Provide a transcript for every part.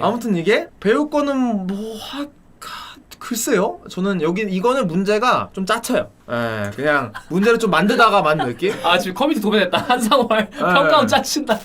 아무튼 이게 배울 거는 뭐 하, 하- 글쎄요. 저는 여기 이거는 문제가 좀 짜쳐요. 예, 그냥 문제를 좀 만들다가 만든 느낌. 아 지금 커뮤니티 도배됐다 한상월 평가원 짜친다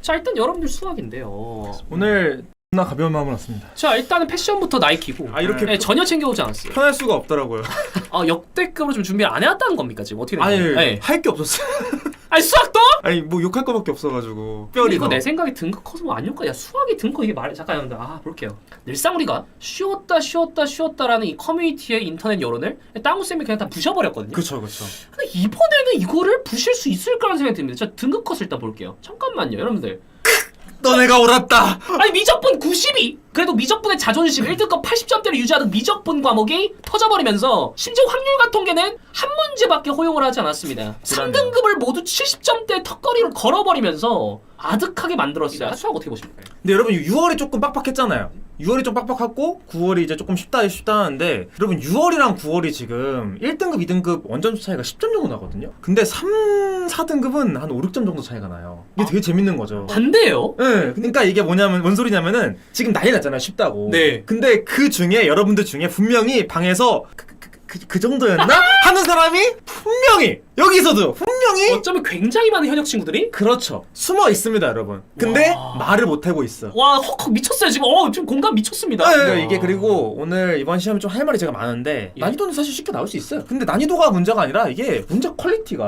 자 일단 여러분들 수학인데요 오늘 나 가벼운 마음으로 왔습니다. 자 일단은 패션부터 나이키고 아, 이렇게 네, 전혀 챙겨오지 않았어요 편할 수가 없더라고요. 아 역대급으로 좀 준비를 안 해왔다는 겁니까 지금 어떻게 된 아니 거예요? 네. 할 게 없었어요. 아니 수학도? 아니 뭐 욕할 거밖에 없어가지고. 근데 뼈리 이거 더. 내 생각에 등급 커서 뭐 안 욕가 야 수학이 등급 이게 말 잠깐 여러분들 아 볼게요 늘상 우리가 쉬웠다 쉬웠다 쉬웠다라는 이 커뮤니티의 인터넷 여론을 땅우 쌤이 그냥 다 부셔버렸거든요 그쵸 그쵸. 근데 이번에는 이거를 부실 수 있을까라는 생각이 듭니다 자 등급 컷을 일단 볼게요 잠깐만요 여러분들 너네가 옳았다. 아니 미적분 92 그래도 미적분의 자존심 1등급 80점대를 유지하는 미적분 과목이 터져버리면서 심지어 확률과 통계는 한 문제밖에 허용을 하지 않았습니다 3등급을 모두 70점대 턱걸이로 걸어버리면서 아득하게 만들었어요 수학 어떻게 보십니까? 근데 여러분 6월이 조금 빡빡했잖아요. 6월이 좀 빡빡하고 9월이 이제 조금 쉽다 쉽다 하는데 여러분 6월이랑 9월이 지금 1등급, 2등급 원점 차이가 10점 정도 나거든요. 근데 3, 4등급은 한 5, 6점 정도 차이가 나요. 이게 되게 재밌는 거죠. 반대예요 네, 그러니까 이게 뭐냐면 뭔 소리냐면은 지금 난리 났잖아요 쉽다고. 네. 근데 그 중에 여러분들 중에 분명히 방에서 그, 그, 그, 그 정도였나 하는 사람이 분명히 여기서도 분명히 어쩌면 굉장히 많은 현역 친구들이 그렇죠 숨어 있습니다 여러분. 근데 와. 말을 못 하고 있어. 와 헉헉 미쳤어요 지금 어 지금 공감 미쳤습니다 네, 네, 이게 그리고 오늘 이번 시험에 좀 할 말이 제가 많은데 예. 난이도는 사실 쉽게 나올 수 있어요. 근데 난이도가 문제가 아니라 이게 문제 퀄리티가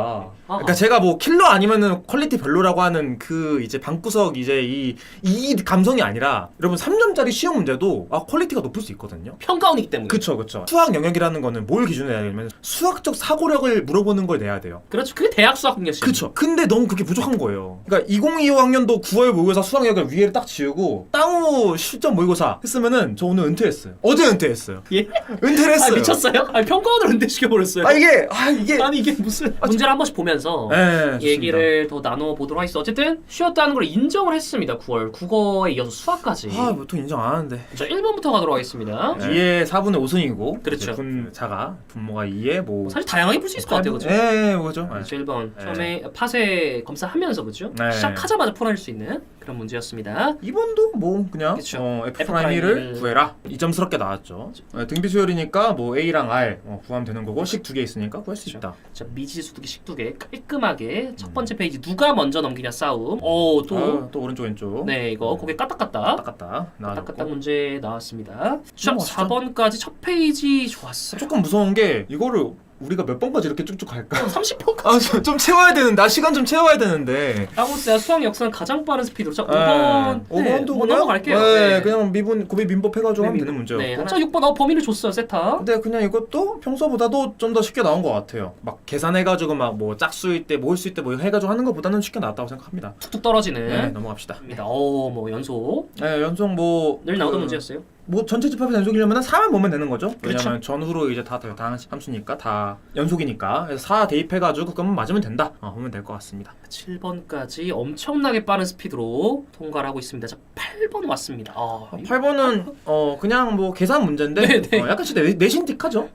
아하. 그러니까 제가 뭐 킬러 아니면은 퀄리티 별로라고 하는 그 이제 방구석 이제 이 이 감성이 아니라 여러분 3점짜리 시험 문제도 아 퀄리티가 높을 수 있거든요. 평가원이기 때문에 그쵸 그쵸 수학 영역이라는 거는 뭘 기준으로 해야 되냐면 수학적 사고력을 물어보는 걸 내야 돼요. 그렇죠 그게 대학 수학 능력 시험 그쵸. 근데 너무 그게 부족한 거예요. 그러니까 2025학년도 9월 모의고사 수학 영역을 위에를 딱 지우고 땅우 실전 모의고사 했으면은 저 오늘 은퇴했어요. 어제 은퇴했어요. 예? 은퇴를 아 했어요. 미쳤어요? 아니 평가원을 은퇴 시켜 버렸어요 아 이게 아 이게 아니 이게 무슨 문제를 한 번씩 보면서 네. 얘기를 더 나눠 보도록 하겠습니다 어쨌든 쉬었다는 걸 인정을 했습니다 9월 국어에 이어서 수학까지 아 보통 인정 안 하는데. 자 1번부터 가도록 하겠습니다 2에 4분의 5승이고 그렇죠. 분 자가 분모가 2에 뭐 사실 다양하게 풀 수 있을 것 같아요 그죠? 예, 예, 뭐죠? 예. 그렇죠 1번 네. 처음에 파쇄 검사하면서 그죠? 네. 시작하자마자 풀어낼 수 있는 그런 문제였습니다 2번도 뭐 그냥 그쵸. 어, F 프라임을 구해라. 2점스럽게 나왔죠. 어, 등비 수열이니까 뭐 A랑 R 어, 구하면 되는 거고 식 두 개 있으니까 구할 수 그쵸. 있다. 자 미지수 두개 식두개 깔끔하게 첫 번째 페이지 누가 먼저 넘기냐 싸움 오또 아, 또 오른쪽 왼쪽. 네 이거 고개 까딱까딱 딱갔다 까딱까딱 나왔고 문제 나왔습니다 자 넘어가시죠. 4번까지 첫 페이지 좋았어요 조금 무서운 게 이거를 우리가 몇 번까지 이렇게 쭉쭉 갈까? 30%까지 아, 좀, 좀 채워야 되는데, 나 시간 좀 채워야 되는데. 하고스야 수학 역사는 가장 빠른 스피드로 자 네. 5번 5번도 뭐 넘어갈게요 네, 그냥 미분, 고비 민법 해가지고 하면 되는 문제였고. 네. 자 6번 어 범위를 줬어요 세타 근데 그냥 이것도 평소보다도 좀 더 쉽게 나온 것 같아요. 막 계산해가지고 막 뭐 짝수일 때, 모일 수일 때 뭐 해가지고 하는 것보다는 쉽게 나왔다고 생각합니다. 툭툭 떨어지는 네, 넘어갑시다. 입니다. 어뭐 연속 네, 연속 뭐. 늘 나오던 그, 문제였어요. 뭐 전체 집합이 연속이려면 4만 보면 되는 거죠. 그렇죠. 왜냐면 전후로 이제 다, 다, 다 함수니까 다 연속이니까. 그래서 4 대입해가지고 그것만 맞으면 된다. 어, 보면 될 것 같습니다. 7번까지 엄청나게 빠른 스피드로 통과를 하고 있습니다. 자 8번 왔습니다. 아, 이거- 8번은 어 그냥 뭐 계산 문제인데 네, 네. 어, 약간 진짜 내, 내신틱하죠?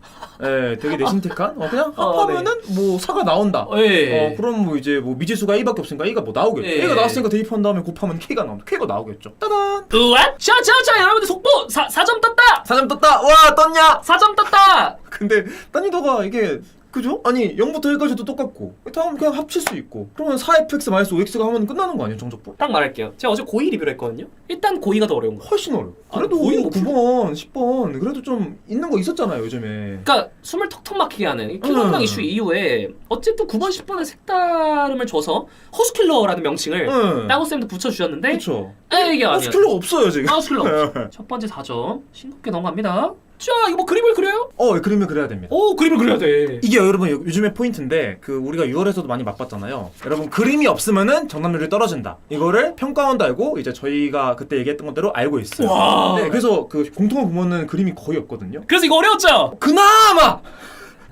예, 되게 내신틱한. 어 그냥 어, 합하면은 뭐 사가 나온다. 어, 예. 어 그럼 뭐 이제 뭐 미지수가 A밖에 없으니까 A가 뭐 나오겠죠. 예. A가 나왔으니까 대입한 다음에 곱하면 K가 나온다. K가 나오겠죠. 따단. 우와! 자자 자 여러분들 속보! 사, 4점 떴다! 4점 떴다. 와 떴냐? 4점 떴다! 근데 난이도가 이게 그죠? 아니 0부터 1까지도 똑같고 다음 그냥 합칠 수 있고 그러면 4fx 5x가 하면 끝나는 거 아니에요 정적분? 딱 말할게요. 제가 어제 고2 리뷰를 했거든요. 일단 고2가 더 어려운 거. 훨씬 어려. 아, 그래도 뭐 9번, 10번 그래도 좀 있는 거 있었잖아요 요즘에. 그러니까 숨을 턱턱 막히게 하는 이 킬러당 음. 이슈 이후에 어쨌든 9번 10번의 색다름을 줘서 허스킬러라는 명칭을 응. 땅우쌤도 붙여주셨는데 그렇죠. 에 이게 아니에요. 허스킬러 없어요 지금. 허스킬러 첫 번째 4점 싱겁게 넘어갑니다. 자 이거 뭐 그림을 그려요? 어 그림을 그려야 됩니다. 오 그림을 그려야 돼. 이게 여러분 요- 요즘의 포인트인데 그 우리가 6월에서도 많이 맛봤잖아요. 여러분 그림이 없으면은 정답률이 떨어진다. 이거를 평가원도 알고 이제 저희가 그때 얘기했던 것대로 알고 있어요. 와. 네, 그래서 그 공통을 보면은 그림이 거의 없거든요. 그래서 이거 어려웠죠? 그나마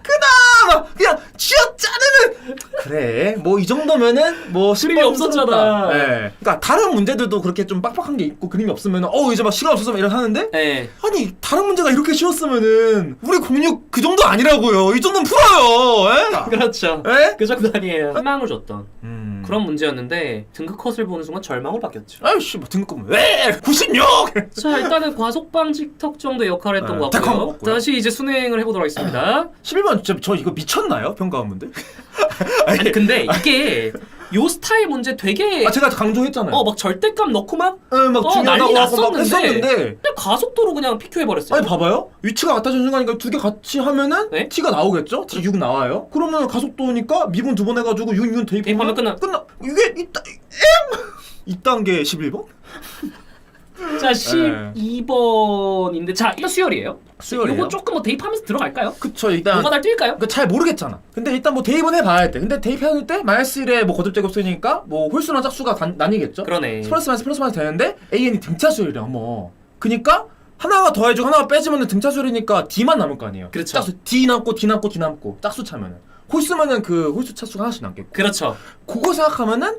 그나마 그냥 쥐어 짜르는 그래 뭐 이 정도면은 뭐 그림이 없었잖아. 예. 그러니까 다른 문제들도 그렇게 좀 빡빡한 게 있고 그림이 없으면 어 이제 막 시간 없어서 막 이런 하는데 네. 아니 다른 문제가 이렇게 쉬웠으면은 우리 공육 그 정도 아니라고요. 이 정도는 풀어요. 예? 그렇죠. 예? 그 정도 아니에요. 희망을 줬던 음. 그런 문제였는데 등급 컷을 보는 순간 절망으로 바뀌었죠. 아이씨 뭐 등급 왜 96? 자 일단은 과속 방지턱 정도의 역할을 했던 네, 것닭 같고요. 먹고요. 다시 이제 순행을 해보도록 하겠습니다. 11번 저, 저 이거 미쳤나요? 평가원분들? 아니 근데 이게 요 스타일 문제 되게 아 제가 강조했잖아요. 어 막 절대값 넣고 막 예, 막 어, 중요하다고 하고 막 났었는데. 했었는데 그냥 가속도로 그냥 피큐해 버렸어요. 아니 봐봐요 위치가 같아진 순간이니까 두 개 같이 하면은 네? T가 나오겠죠? T 6 나와요 그러면 가속도니까 미분 두 번 해가지고 6, 6 대입하면 대입하면 끝나. 끝나 이게 이따 이 단계 11번? 자 12번인데 자 일단 수열이에요. 수열이에요? 요거 조금 뭐 대입하면서 들어갈까요? 그쵸 일단 뭐가 날 뛸까요? 그잘 모르겠잖아 근데 일단 뭐 대입은 해봐야 돼 근데 대입해야 때 마이너스 1에 뭐 거듭 제곱 쓰니까 뭐 홀수나 짝수가 단- 나뉘겠죠? 그러네. 플러스 마이너스 플러스 마이너스 되는데 AN이 등차 수열이야 뭐 그니까 하나가 더해주고 하나가 빼지면 등차 수열이니까 D만 남을 거 아니에요 그렇죠. 짝수 D 남고 D 남고 D 남고 짝수 차면은 홀수면은 그 홀수 차수가 하나씩 남겠고 그렇죠. 그거 생각하면은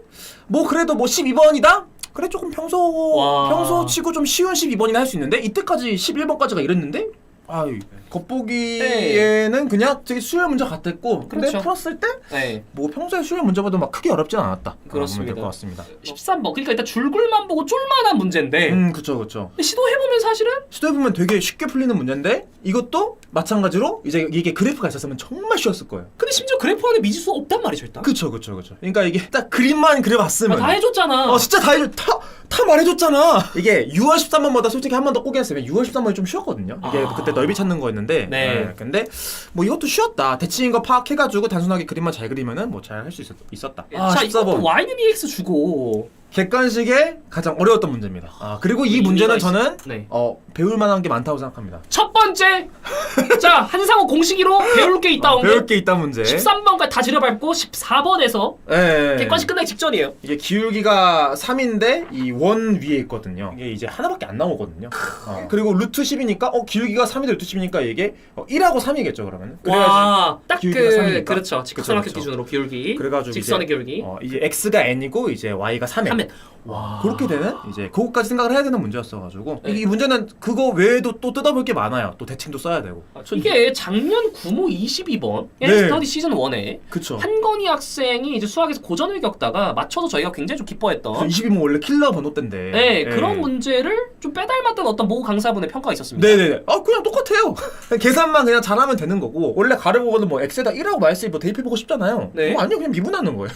뭐 그래도 뭐 12번이다? 그래 조금 평소 와. 치고 좀 쉬운 12번이나 할 수 있는데? 이때까지 11번까지가 이랬는데 아이 겉보기에는 그냥 되게 수열 문제 같았고 근데 그렇죠. 풀었을 때 네. 뭐 평소에 수열 문제보다 막 크게 어렵진 않았다 그렇습니다. 될것 같습니다 13번. 그러니까 일단 줄글만 보고 쫄만한 문제인데 음 그쵸 그쵸 근데 시도해보면 사실은 시도해보면 되게 쉽게 풀리는 문제인데 이것도 마찬가지로 이제 이게 그래프가 있었으면 정말 쉬웠을 거예요 근데 심지어 그래프 안에 미지수가 없단 말이죠 일단. 그쵸 그쵸 그쵸 그러니까 이게 딱 그림만 아, 그려봤으면 다 해줬잖아. 어 진짜 다 해줘 다, 다 말해줬잖아 이게 6월 13번보다 솔직히 한 번 더 꼬개 했으면 6월 13번이 좀 쉬웠거든요 이게 아. 그때 넓이 찾는 거였는데 네. 예, 근데 뭐 이것도 쉬웠다. 대칭인 거 파악해가지고 단순하게 그림만 잘 그리면은 뭐 잘 할 수 있었다. 아 자 이것도 14번. Y는 EX 주고 객관식의 가장 어려웠던 문제입니다. 아, 그리고 이 문제는 저는 네. 어, 배울 만한 게 많다고 생각합니다. 첫 번째 자 한상호 공식이로 배울 게 있다 아, 어, 온 배울 게 있다 문제. 13번까지 다 들여밟고 14번에서 예, 예, 예, 객관식 끝나기 직전이에요 이게 기울기가 3인데 이 원 위에 있거든요. 이게 이제 하나밖에 안 나오거든요. 어, 그리고 루트 10이니까 어 기울기가 3인데 루트 10이니까 이게 어, 1하고 3이겠죠 그러면. 와딱그 그렇죠 직선학교 그쵸, 그쵸. 기준으로 기울기 그래가지고 직선의 이제, 기울기 어, 이제 x가 n이고 이제 y가 3에. it 와. 그렇게 되는 이제 그거까지 생각을 해야 되는 문제였어가지고 네. 이, 이 문제는 그거 외에도 또 뜯어볼 게 많아요. 또 대칭도 써야 되고. 이게 작년 구모 22번 네. 스터디 시즌 1에 그쵸. 한건희 학생이 이제 수학에서 고전을 겪다가 맞춰서 저희가 굉장히 좀 기뻐했던 22면 원래 킬러 번호 때인데. 네, 예. 그런 문제를 좀 빼닮았던 어떤 모 강사분의 평가가 있었습니다. 네네네. 아 그냥 똑같아요. 계산만 그냥 잘하면 되는 거고 원래 가르보고는 뭐 x에다 1하고 마이너스 1뭐 대입해보고 싶잖아요. 네. 뭐 아니요 그냥 미분하는 거예요.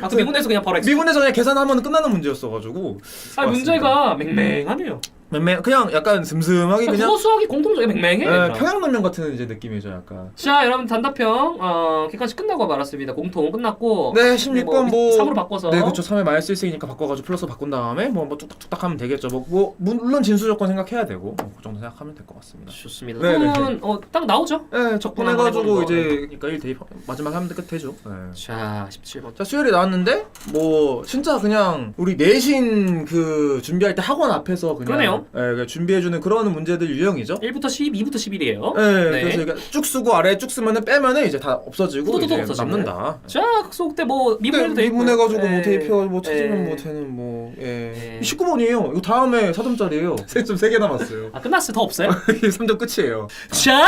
아, 그 미분에서 그냥 바로 X. 미분에서 그냥 계산하면 끝나는 문제였어가지고. 아, 문제가 맹맹하네요. 맴매 그냥 약간 슴슴하게 그냥 그냥 수학이 공통적으로 맹맹해. 예, 얘들아. 평양냉면 같은 이제 느낌이죠 약간. 자, 여러분 단답형 어, 객관식 끝나고 말았습니다. 공통 끝났고. 네 16번 뭐. 3으로 바꿔서. 네 그쵸 3에 마이너스 1쓰니까 바꿔가지고 플러스 바꾼 다음에 뭐, 뭐 뚝딱뚝딱 하면 되겠죠. 뭐, 뭐 물론 진수 조건 생각해야 되고 뭐, 그 정도 생각하면 될 것 같습니다. 좋습니다. 네, 네, 그러면 어, 딱 나오죠? 네 적분해가지고 이제 거. 그러니까 1 대입 마지막에 하면 끝이죠. 네. 자, 17번. 자 수열이 나왔는데 뭐 진짜 그냥 우리 내신 그 준비할 때 학원 앞에서 그냥 그러네요. 예, 그냥 준비해주는 그런 문제들 유형이죠. 1부터 10, 2부터 11이에요. 예, 네. 그래서 이게 쭉 쓰고 아래 쭉 쓰면은 빼면은 이제 다 없어지고 이제 없어지는. 남는다. 자, 극속 때 뭐 미분해도 네, 되고. 미분해가지고 뭐 대입해가지고 뭐 네. 찾으면 뭐 되는 뭐 예. 네. 19번이에요. 이거 다음에 4점짜리예요. 세점 3개 남았어요. 아, 끝났어요. 더 없어요? 이게 3점 끝이에요. 자,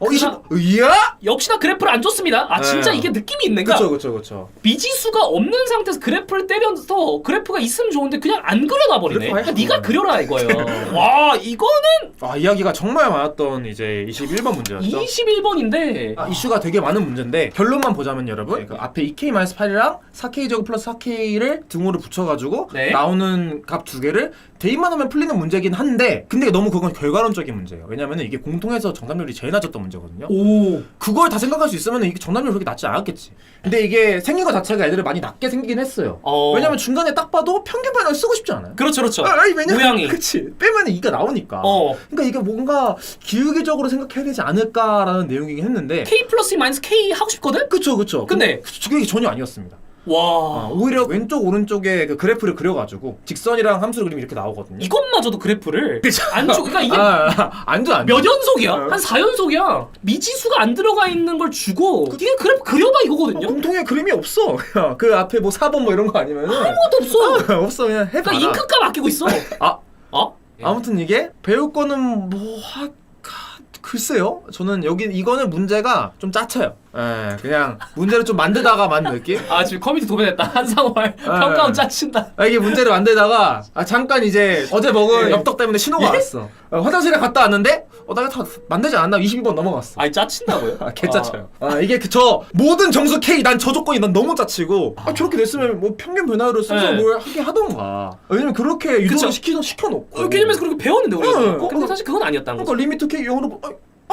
어, 그나- 20. 이야? 역시나 그래프를 안 줬습니다. 아, 진짜 네. 이게 느낌이 있는 가 그쵸 그쵸 그쵸. 미지수가 없는 상태에서 그래프를 때려서 그래프가 있으면 좋은데 그냥 안 그려놔 버리네. 그래프 아예 그러니까 네가 한 그려라 이거예요. 와 이거는 아 이야기가 정말 많았던 이제 21번 문제였죠. 21번인데 아, 이슈가 되게 많은 문제인데 결론만 보자면 여러분 그 앞에 2k-8이랑 4k 제곱 플러스 4k를 등호를 붙여가지고 네. 나오는 값 두 개를 대입만 하면 풀리는 문제긴 한데 근데 너무 그건 결과론적인 문제예요. 왜냐면 이게 공통에서 정답률이 제일 낮았던 문제거든요. 오. 그걸 다 생각할 수 있으면 이게 정답률이 그렇게 낮지 않았겠지. 근데 이게 생긴 거 자체가 애들을 많이 낮게 생기긴 했어요. 어. 왜냐면 중간에 딱 봐도 평균 반을 쓰고 싶지 않아요. 그렇죠 그렇죠. 아, 아니 왜냐면 모양이. 그치. 빼면 2가 나오니까. 어. 그러니까 이게 뭔가 기울기적으로 생각해야 되지 않을까라는 내용이긴 했는데. K 플러스 마이너스 K 하고 싶거든. 그쵸 그쵸. 근데 그, 그게 전혀 아니었습니다 와. 어, 오히려 왼쪽 오른쪽에 그 그래프를 그려가지고 직선이랑 함수를 그리면 이렇게 나오거든요. 이것마저도 그래프를 안쪽 그러니까 이게 아, 안돼 안돼. 몇 연속이야? 어. 한 4연속이야. 미지수가 안 들어가 있는 걸 주고 이게 그래프 그려봐 이거거든요. 공통의 그림이 없어. 그냥 그 앞에 뭐 4번 뭐 이런 거 아니면은 아무것도 없어. 없어 그냥 해봐. 그러니까 잉크값 아끼고 있어. 아 어? 아무튼 이게 배울 거는 뭐 하, 가- 글쎄요. 저는 여기 이거는 문제가 좀 짜쳐요. 예, 그냥 문제를 좀 만들다가 만든 느낌. 아 지금 커뮤니티 도배됐다. 한상월 평가원 짜친다. 아, 이게 문제를 만들다가 아, 잠깐 이제 어제 먹은 예. 엽떡 때문에 신호가 왔어. 어, 화장실에 갔다 왔는데 어, 나가 다 만들지 않았나? 22번 넘어갔어. 아니 짜친다고요? 아, 개짜쳐요. 아, 이게 그 저 모든 정수 K 난 저 조건이 난 너무 짜치고 아, 저렇게 됐으면 뭐 평균 변화로 써서 네. 뭘 하게 하던가. 왜냐면 그렇게 유도를 그쵸. 시키 시켜놓고. 어, 게임에서 그렇게 배웠는데 우리가. 응. 근데 사실 그건 아니었다는 그러니까. 리미트 K 영어로 뭐-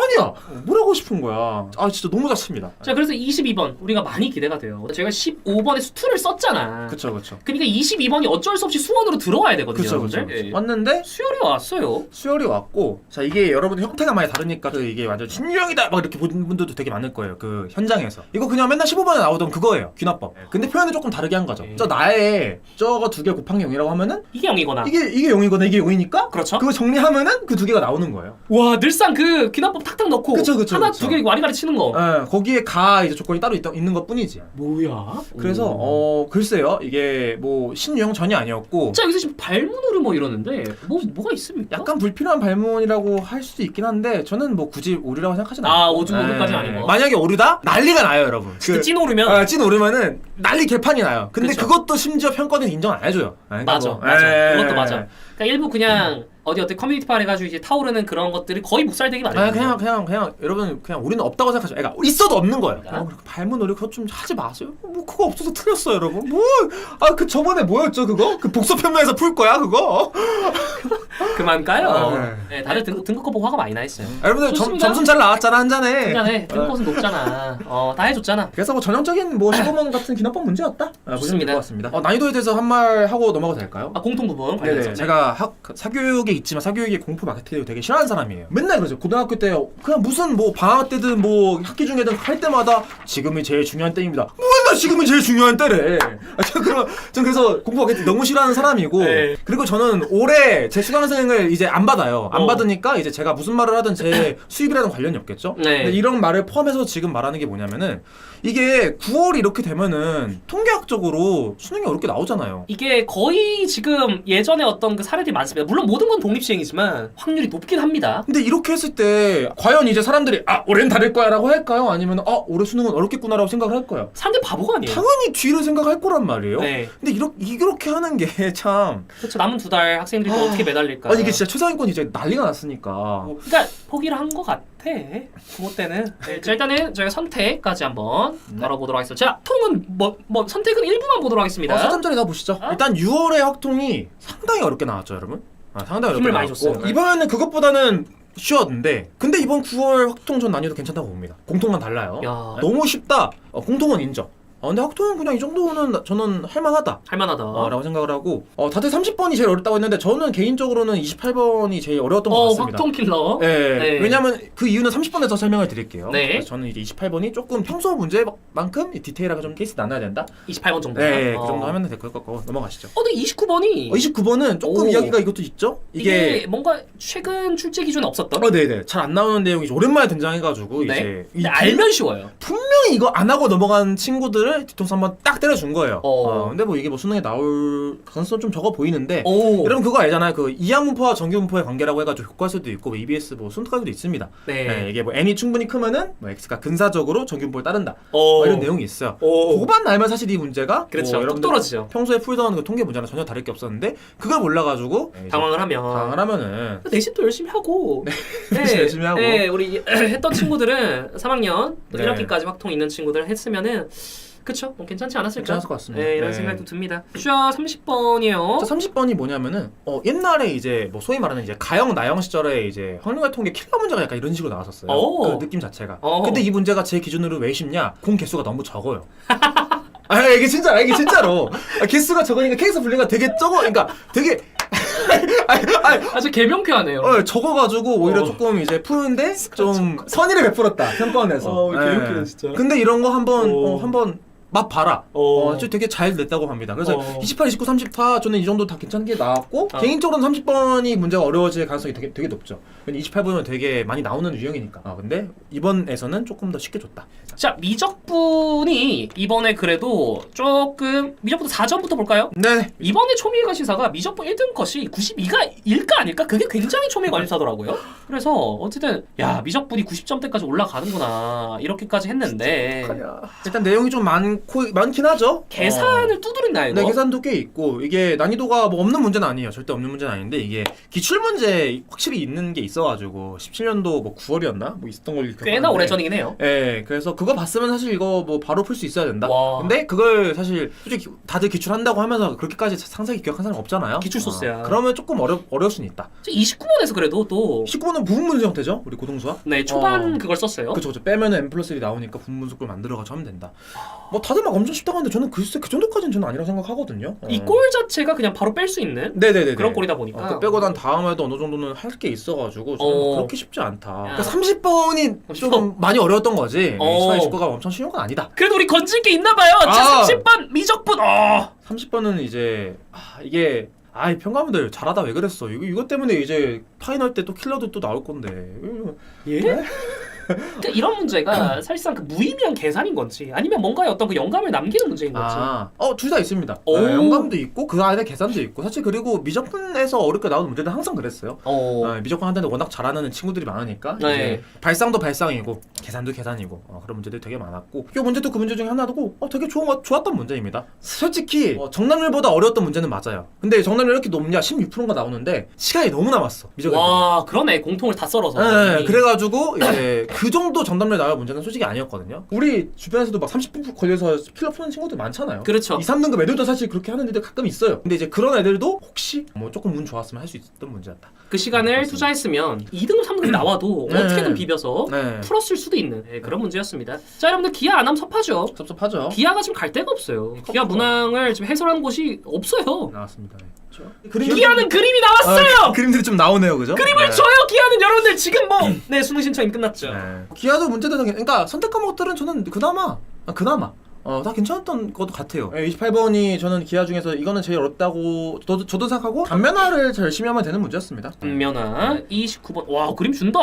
아, 아니야. 뭘 하고 싶은 거야. 아 진짜 너무 짜칩니다. 자 그래서 22번 우리가 많이 기대가 돼요. 저희가 15번에 수투를 썼잖아. 그쵸 그쵸. 그러니까 22번이 어쩔 수 없이 수원으로 들어와야 되거든요. 그쵸 그쵸. 여러분들. 예. 왔는데 수열이 왔어요. 수열이 왔고 자 이게 여러분 형태가 많이 다르니까 그 이게 완전 신유형이다 막 이렇게 보는 분들도 되게 많을 거예요 그 현장에서 이거 그냥 맨날 15번에 나오던 그거예요 귀납법 근데 표현을 조금 다르게 한 거죠 네. 저 나의 저거 두 개 곱한 게 0이라고 하면은 이게 0이거나. 이게 이게 0이거나 이게 0이니까 그렇죠. 그거 정리하면은 그 두 개가 나오는 거예요 와 늘상 그 귀납법 탁탁 넣고 그쵸, 그쵸, 하나 그쵸. 두 개 와리가리 치는 거. 예, 거기에 가 이제 조건이 따로 있, 있는 것 뿐이지 뭐야? 그래서 오. 어 글쎄요 이게 뭐 신유형 전혀 아니었고 자 여기서 지금 발문으로 뭐 이러는데 뭐 뭐가 있습니까? 약간 불필요한 발문이라고 할 수도 있긴 한데 저는 뭐 굳이 오류라고 생각하진 아, 않아요. 오줌 오류까지는 예. 아니고. 만약에 오류다 난리가 나요 여러분. 그찐 오르면 아, 찐 오르면은 난리 개판이 나요. 근데 그쵸. 그것도 심지어 평가는 인정 안 해줘요. 아, 그러니까 맞아 뭐, 맞아 예. 그것도 맞아. 그러니까 일부 그냥 어디 어디 커뮤니티 판 해가지고 이제 타오르는 그런 것들이 거의 묵살되기 마련이에요. 아 그냥 그냥 그냥 여러분 그냥 우리는 없다고 생각하죠. 그러니까 있어도 없는 거예요. 어, 그렇게 발문 오류 그거 좀 하지 마세요. 뭐 그거 없어서 틀렸어 여러분. 뭐 아 그 저번에 뭐였죠 그거? 그 복서 편면에서 풀 거야 그거? 그만 까요. 아, 네, 다들 등급 등급컷 보고 화가 많이 나 있어요. 아, 여러분들 점, 좋습니다. 점수 잘 나왔잖아 한 잔에. 중간에 등급컷은 높잖아. 어, 다 해줬잖아. 그래서 뭐 전형적인 뭐 15번 같은 기납법 문제였다. 아, 보시면 좋습니다. 될것 같습니다. 어, 난이도에 대해서 한 말 하고 넘어가도 될까요? 아 공통 부분 네네. 관련해서. 제가 학 사교육에 있지만 사교육의 공포 마케팅을 되게 싫어하는 사람이에요. 맨날 그러죠. 고등학교 때 그냥 무슨 뭐 방학 때든 뭐 학기 중에든 할 때마다 지금이 제일 중요한 때입니다. 뭐나 지금이 제일 중요한 때래. 아, 저 그럼 전 그래서 공포 마케팅 너무 싫어하는 사람이고 네. 그리고 저는 올해 제 수강 생을 이제 안 받아요. 안 어. 받으니까 이제 제가 무슨 말을 하든 제 수입이라는 관련이 없겠죠. 네. 근데 이런 말을 포함해서 지금 말하는 게 뭐냐면은 이게 9월이 이렇게 되면은 통계학적으로 수능이 어렵게 나오잖아요. 이게 거의 지금 예전에 어떤 그 사례들이 많습니다. 물론 모든 건 독립시행이지만 확률이 높긴 합니다. 근데 이렇게 했을 때 과연 이제 사람들이 아 올해는 다를 거야라고 할까요? 아니면 아 올해 수능은 어렵겠구나라고 생각을 할까요? 사람들 바보가 아니에요. 당연히 뒤를 생각할 거란 말이에요. 네. 근데 이렇게 이렇게 하는 게 참 그렇죠. 남은 두 달 학생들이 또 어떻게 매달릴 까? 아니 이게 진짜 최상위권 이제 난리가 났으니까 그러니까 포기를 한 것 같아. 그거 때는. 네, 자 일단은 저희가 선택까지 한번 네. 다뤄보도록 하겠습니다. 자, 통은 뭐, 뭐 선택은 일부만 보도록 하겠습니다. 어, 4점짜리 가 보시죠. 어? 일단 6월의 학통이 상당히 어렵게 나왔죠, 여러분. 아, 상당히 어렵게 힘을 많이 나왔고 줬어요. 이번에는 그것보다는 쉬웠는데 근데 이번 9월 학통 전 난이도 괜찮다고 봅니다. 공통만 달라요. 야. 너무 쉽다. 어, 공통은 인정. 어, 근데 학통은 그냥 이 정도는 나- 저는 할만하다. 할만하다. 어, 라고 생각을 하고 어, 다들 30번이 제일 어렵다고 했는데 저는 개인적으로는 28번이 제일 어려웠던 것 어, 같습니다. 확통 킬러. 예, 네. 왜냐면 그 이유는 30번에서 설명을 드릴게요. 네. 그래서 저는 이제 28번이 조금 평소 문제만큼 디테일하게 좀 케이스 나눠야 된다. 28번 정도. 네, 어. 그 정도 하면 될 것 같고 넘어가시죠. 어, 근데 29번이 어, 29번은 조금 오. 이야기가 이것도 있죠. 이게, 이게, 뭔가 최근 출제 기준에 없었던. 어, 네네 잘 안 나오는 내용이 오랜만에 등장해가지고 네. 이제 이 근데 알면 쉬워요. 분명히 이거 안 하고 넘어간 친구들 을 뒤통수 한번 딱 때려준 거예요. 어. 어, 근데 뭐 이게 뭐 수능에 나올 가능성 좀 적어 보이는데 오. 여러분 그거 알잖아요. 그 이항 문파와 정규 문파의 관계라고 해가지고 교과서도 있고 뭐 EBS 뭐 순특학도 있습니다. 네. 네, 이게 뭐 n이 충분히 크면은 뭐 x가 근사적으로 정규 문파를 따른다. 오. 뭐 이런 내용이 있어요. 오. 그거만 알면 사실 이 문제가 그렇죠. 뭐뚝 여러분들 떨어지죠. 평소에 풀던 그 통계 문제랑 전혀 다를 게 없었는데 그걸 몰라가지고 네, 이제 당황을 하면. 당을 하면은 내신도 열심히 하고. 네. 내신 열심히 하고. 네, 우리 했던 친구들은 3학년 또 네. 1학기까지 확통 있는 친구들 했으면은 그쵸? 뭐 괜찮지 않았을까? 괜찮았을 것 같습니다. 네, 이런 네. 생각도 듭니다. 슈아 30번이요. 자, 30번이 뭐냐면은 어, 옛날에 이제 뭐 소위 말하는 이제 가영 나영 시절에 이제 확률 통계 킬러 문제가 약간 이런 식으로 나왔었어요. 오. 그 느낌 자체가. 오. 근데 이 문제가 제 기준으로 왜 쉽냐? 공 개수가 너무 적어요. 아 이게 진짜 이게 진짜로 아, 개수가 적으니까 케이스 분리가 되게 적어. 그러니까 되게 아니, 아니, 아주 개명쾌하네요. 어, 적어가지고 오히려 어. 조금 이제 푸는데 좀 선의를 베풀었다 평가원에서. 어, 예. 개웃기네, 진짜. 근데 이런 거 한번 오. 어, 한번 맛 봐라. 어. 어, 저 되게 잘 냈다고 합니다. 그래서 어. 28, 29, 34 저는 이 정도 다 괜찮게 나왔고 어. 개인적으로는 30번이 문제가 어려워질 가능성이 되게, 되게 높죠. 28번은 되게 많이 나오는 유형이니까. 아, 근데 이번에서는 조금 더 쉽게 줬다. 자 미적분이 이번에 그래도 조금 미적분 4점부터 볼까요? 네. 이번에 초미의 관심사가 미적분 1등 컷이 92가 일까 아닐까? 그게 굉장히 초미의 관심사더라고요. 그래서 어쨌든 야 미적분이 90점대까지 올라가는구나 이렇게까지 했는데 일단 내용이 좀 많고 많긴 하죠. 계산을 두드린다 이거. 네, 계산도 꽤 있고 이게 난이도가 뭐 없는 문제는 아니에요. 절대 없는 문제는 아닌데 이게 기출 문제 확실히 있는 게 있어가지고 17년도 뭐 9월이었나 뭐 있었던 걸 꽤나 오래 전이긴 해요. 예, 그래서 그거 봤으면 사실 이거 뭐 바로 풀 수 있어야 된다. 와. 근데 그걸 사실 솔직히 다들 기출한다고 하면서 그렇게까지 상세히 기억한 사람 없잖아요. 기출 소스야. 어, 그러면 조금 어려 어려울 수는 있다. 29번에서 그래도 또 19번은 부분 문제 형태죠, 우리 고등수학. 네, 초반 어. 그걸 썼어요. 그쵸, 그쵸. 빼면은 n 플러스 1이 나오니까 분문속을 만들어가지고 하면 된다. 뭐 다들 막 엄청 쉽다고 하는데 저는 글쎄 그 정도까지는 저는 아니라고 생각하거든요. 어. 이 골 자체가 그냥 바로 뺄 수 있는 네네네. 그런 골이다 보니까. 어, 그 빼고 난 다음에도 어느 정도는 할 게 있어가지고 저는 어. 그렇게 쉽지 않다. 야. 그러니까 30번이 좀 많이 어려웠던 거지. 어. 28, 29가 엄청 쉬운 건 아니다. 그래도 우리 건질 게 있나 봐요. 자, 아. 30번 미적분. 어. 30번은 이제 아, 이게 아이 평가분들 잘하다 왜 그랬어? 이거 이것 때문에 이제 파이널 때 또 킬러도 또 나올 건데. 예? 그러니까 이런 문제가 사실상 그 무의미한 계산인 건지 아니면 뭔가의 어떤 그 영감을 남기는 문제인 건지. 아, 어, 둘 다 있습니다. 오. 네, 영감도 있고 그 안에 계산도 있고 사실 그리고 미적분에서 어렵게 나오는 문제는 항상 그랬어요. 어. 어, 미적분 한다는데 워낙 잘하는 친구들이 많으니까 네. 이제 발상도 발상이고 계산도 계산이고 어, 그런 문제들이 되게 많았고 이 문제도 그 문제 중에 하나고 어, 되게 좋은 거, 좋았던 문제입니다. 솔직히 어, 정답률보다 어려웠던 문제는 맞아요. 근데 정답률 이렇게 높냐 16%가 나오는데 시간이 너무 남았어 미적분. 와, 그러네. 공통을 다 썰어서. 네. 그래가지고 이제 그 정도 정답률 나올 문제는 솔직히 아니었거든요. 우리 주변에서도 막 30분 걸려서 필러 푸는 친구들 많잖아요. 그렇죠. 2, 3등급 애들도 사실 그렇게 하는 애들 가끔 있어요. 근데 이제 그런 애들도 혹시 뭐 조금 운 좋았으면 할 수 있었던 문제였다. 그 시간을 그렇습니다. 투자했으면 2등급, 3등급 나와도 네. 어떻게든 비벼서 네. 풀었을 수도 있는 네, 그런 문제였습니다. 자, 여러분들 기아 안 하면 섭하죠. 섭섭하죠. 기아가 지금 갈 데가 없어요. 기아 문항을 지금 해설하는 곳이 없어요. 나왔습니다. 네. 기아는 그림이 나왔어요. 그림들이 좀 나오네요, 그죠? 그림을 줘요. 기아는 여러분들 지금 뭐 네, 수능 신청이 끝났죠. 네. 기아도 문제도 되게 그러니까 선택 과목들은 저는 그나마 아, 그나마 어, 다 괜찮았던 것도 같아요. 28번이 저는 기아 중에서 이거는 제일 어렵다고 저도, 저도 생각하고 단면화를 잘 열심히 하면 되는 문제였습니다. 면화 29번. 와, 그림 준다.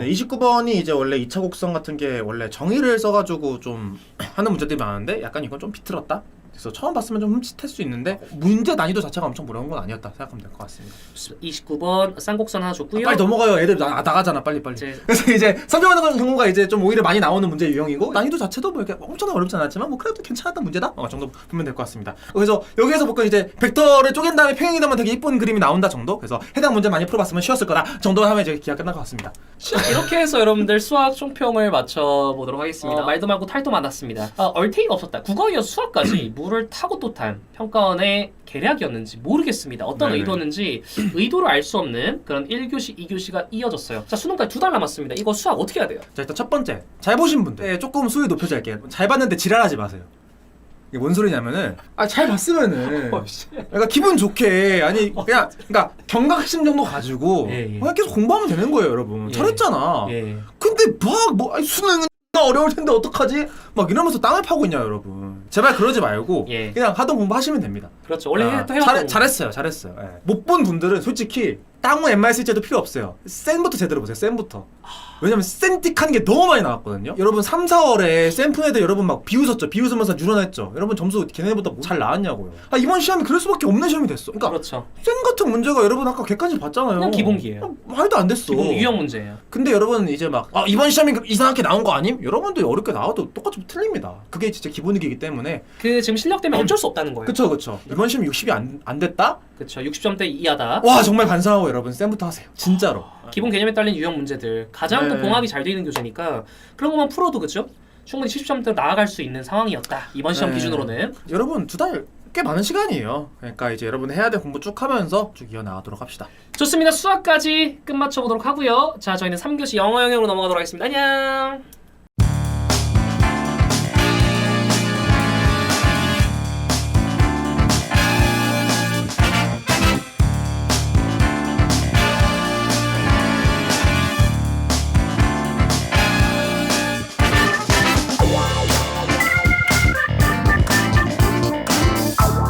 네, 29번이 이제 원래 2차 곡선 같은 게 원래 정의를 써가지고 좀 하는 문제들이 많은데 약간 이건 좀 비틀었다. 그래서 처음 봤으면 좀 흠칫할 수 있는데 문제 난이도 자체가 엄청 어려운 건 아니었다 생각하면 될 것 같습니다. 29번 쌍곡선 하나 줬고요. 빨리 넘어가요. 애들 나, 나가잖아 빨리 빨리. 이제 그래서 이제 선정하는 경우가 이제 좀 오히려 많이 나오는 문제 유형이고 난이도 자체도 뭐 이렇게 엄청나게 어렵지 않았지만 뭐 그래도 괜찮았던 문제다 어, 정도 보면 될 것 같습니다. 그래서 여기에서 보건 이제 벡터를 쪼갠 다음에 평행이 되면 되게 이쁜 그림이 나온다 정도. 그래서 해당 문제 많이 풀어봤으면 쉬웠을 거다 정도 하면 이제 기가 끝날 것 같습니다. 이렇게 해서 여러분들 수학 총평을 맞춰보도록 하겠습니다. 말도 많고 탈도 많았습니다. 아, 얼테이가 없었다. 국어 이어 수학까지 물을 타고 또 탄 평가원의 계략이었는지 모르겠습니다. 어떤 네네. 의도는지 의도를 알 수 없는 그런 1교시, 2교시가 이어졌어요. 자, 수능까지 두 달 남았습니다. 이거 수학 어떻게 해야 돼요? 자 일단 첫 번째 잘 보신 분들 네, 조금 수위 높여져 할게요. 잘 봤는데 지랄하지 마세요. 이게 뭔 소리냐면은 아 잘 봤으면은 그러니까 기분 좋게 아니 그냥 그러니까 경각심 정도 가지고 예, 예. 그냥 계속 공부하면 되는 거예요 여러분 예. 잘했잖아 예. 근데 막뭐 수능은 어려울 텐데 어떡하지 막 이러면서 땅을 파고 있냐 여러분 제발 그러지 말고 예. 그냥 하던 공부 하시면 됩니다 그렇죠. 원래 아, 해, 해왔던 잘, 잘했어요 잘했어요 예. 못본 분들은 솔직히 땅우 MRC제도 필요 없어요 쌤부터 제대로 보세요 쌤부터 왜냐면 쌤틱한 게 너무 많이 나왔거든요 여러분 3, 4월에 쌤프 애들 여러분 막 비웃었죠 비웃으면서 유런했죠 여러분 점수 걔네보다 뭐잘 나왔냐고요 아 이번 시험이 그럴 수밖에 없는 시험이 됐어 그러니까 그렇죠. 쌤 같은 문제가 여러분 아까 객관식 봤잖아요 그냥 기본기예요. 어, 말도 안 됐어 기본 유형 문제예요. 근데 여러분 이제 막 아, 이번 시험이 이상하게 나온 거 아님? 여러분도 어렵게 나와도 똑같이 틀립니다. 그게 진짜 기본이기 때문에. 그 지금 실력 때문에 어쩔 수 없다는 거예요. 그쵸 그쵸. 이번 시험 60이 안, 안 됐다? 그렇죠. 60점대 이하다. 와 정말 반성하고 여러분 쌤부터 하세요. 진짜로. 기본 개념에 딸린 유형 문제들 가장 또 네. 봉합이 잘 되어 있는 교재니까 그런 것만 풀어도 그죠? 충분히 70점대 나아갈 수 있는 상황이었다 이번 시험 네. 기준으로는 여러분 두 달 꽤 많은 시간이에요. 그러니까 이제 여러분 해야 될 공부 쭉 하면서 쭉 이어나가도록 합시다. 좋습니다 수학까지 끝마쳐 보도록 하고요 자 저희는 3교시 영어 영역으로 넘어가도록 하겠습니다 안녕